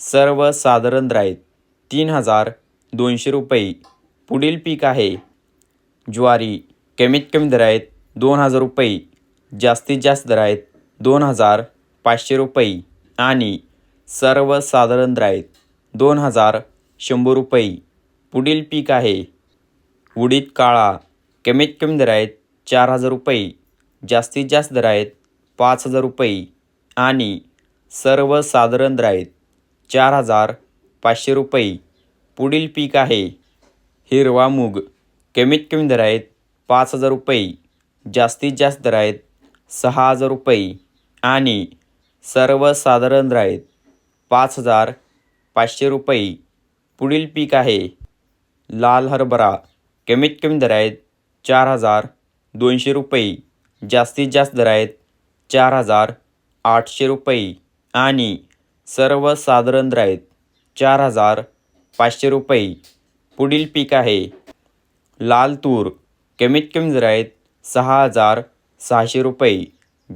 सर्वसाधारण साधारण आहेत तीन हजार दोनशे रुपये. पुढील पीक आहे. ज्वारी कमीत कमी दर आहेत दोन हजार रुपये. जास्तीत जास्त दर आहेत दोन हजार पाचशे रुपये. आणि सर्वसाधारण दर आहेत दोन हजार शंभर रुपये. पुढील पीक आहे. उडीद काळा कमीत कमी दर आहेत चार हजार रुपये. जास्तीत जास्त दर आहेत पाच हजार रुपये. आणि सर्वसाधारण दर आहेत चार हजार पाचशे रुपये. पुढील पीक आहे. हिरवा मूग. कमीत कमी दर आहेत पाच हजार रुपये. जास्तीत जास्त दर आहेत सहा हजार रुपये. आणि सर्वसाधारण दर आहेत पाच हजार पाचशे रुपये. पुढील पीक आहे. लाल हरभरा. कमीत कमी दर आहेत चार हजार दोनशे रुपये. जास्तीत जास्त दर आहेत चार हजार आठशे रुपये. आणि सर्वसाधारण साधारण आहेत चार हजार पाचशे रुपये. पुढील पीक आहे. लाल तूर कमीत कमी दर आहेत सहा हजार सहाशे रुपये.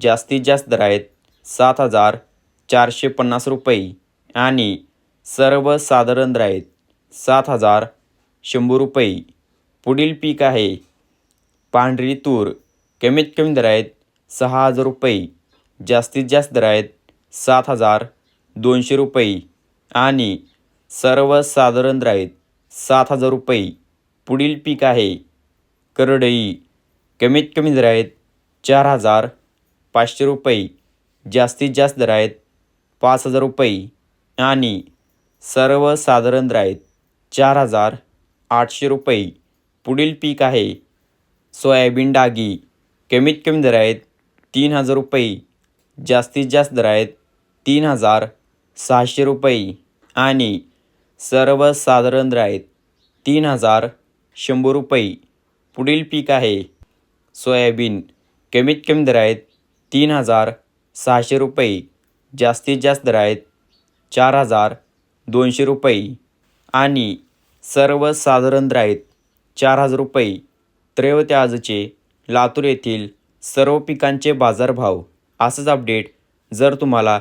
जास्तीत जास्त दर आहेत सात हजार चारशे पन्नास रुपये. आणि सर्वसाधारण दर आहेत सात हजार शंभर रुपये. पुढील पीक आहे. पांढरी तूर कमीत कमी दर आहेत सहा हजार रुपये. जास्तीत जास्त दर आहेत सात हजार दोनशे रुपये आणि सर्वसाधारण दर आहेत सात हजार रुपये. पुढील पीक आहे करडई. कमीत कमी दर आहेत चार हजार पाचशे रुपये. जास्तीत जास्त दर आहेत पाच हजार रुपये आणि सर्वसाधारण दर आहेत चार हजार आठशे रुपये. पुढील पीक आहे सोयाबीन डागी. कमीत कमी दर आहेत तीन हजार रुपये. जास्तीत जास्त दर आहेत तीन हजार सहाशे रुपये आणि सर्वसाधारण दर आहेत तीन हजार शंभर रुपये. पुढील पीक आहे सोयाबीन. कमीत कमी दर आहेत तीन हजार सहाशे रुपये. जास्तीत जास्त दर आहेत चार हजार दोनशे रुपये. आणि सर्वसाधारण दर आहेत चार हजार रुपये. त्रैवते आजचे लातूर येथील सर्व पिकांचे बाजारभाव. असंच अपडेट जर तुम्हाला